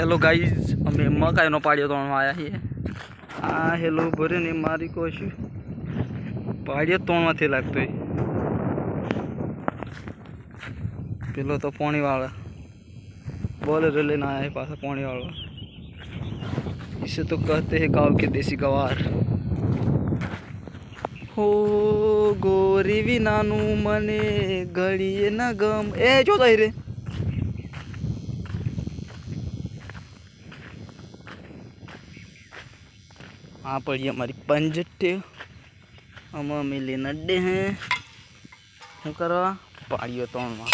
Hello guys અમે મકાઈનો પાડ્યો તો આવ્યા છીએ આ હેલો ભરે ને મારી કોશું પાડ્યો ત્રણમાંથી લાગતો એ પેલો તો પાણીવાળા બોલેરો लेने आया है पासा पानी वाला इसे तो कहते हैं गांव के देसी गवार હો ગોરી વિનાનું મને ઘડીએ ન ગમ એ જો તો રે આ પડી અમારી પંજટ્ટી આમાં અમે લઈને અડ્ડે હે શું કરવા પાડીઓ ત્રણમાં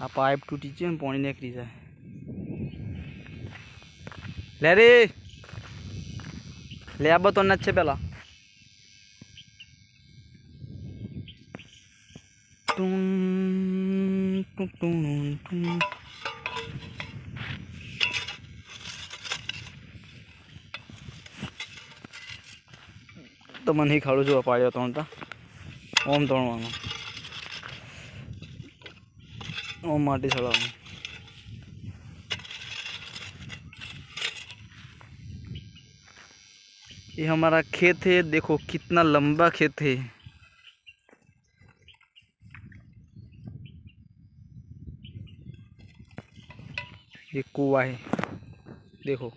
આ પાઇપ તૂટી છે ને પાણી નીકળી જાય લે રે લે આ બતો જ છે પેલા ટુન, ટુન, ટુન, ટુન. તો મને નહીં ખાડું જોવા પાડ્યો ત્રણતા ઓમ ત્રણવાનું ओम माटी सड़ाओ ये हमारा खेत है देखो कितना लंबा खेत है ये कुआ है देखो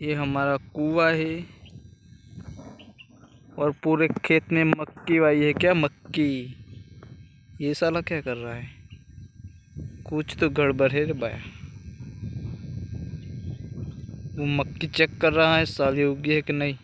ये हमारा कुआ है और पूरे खेत में मक्की वाई है क्या? मक्की। ये साला क्या कर रहा है? कुछ तो गड़बड़ है रे बाया वो मक्की चेक कर रहा है, साली उगी है कि नहीं?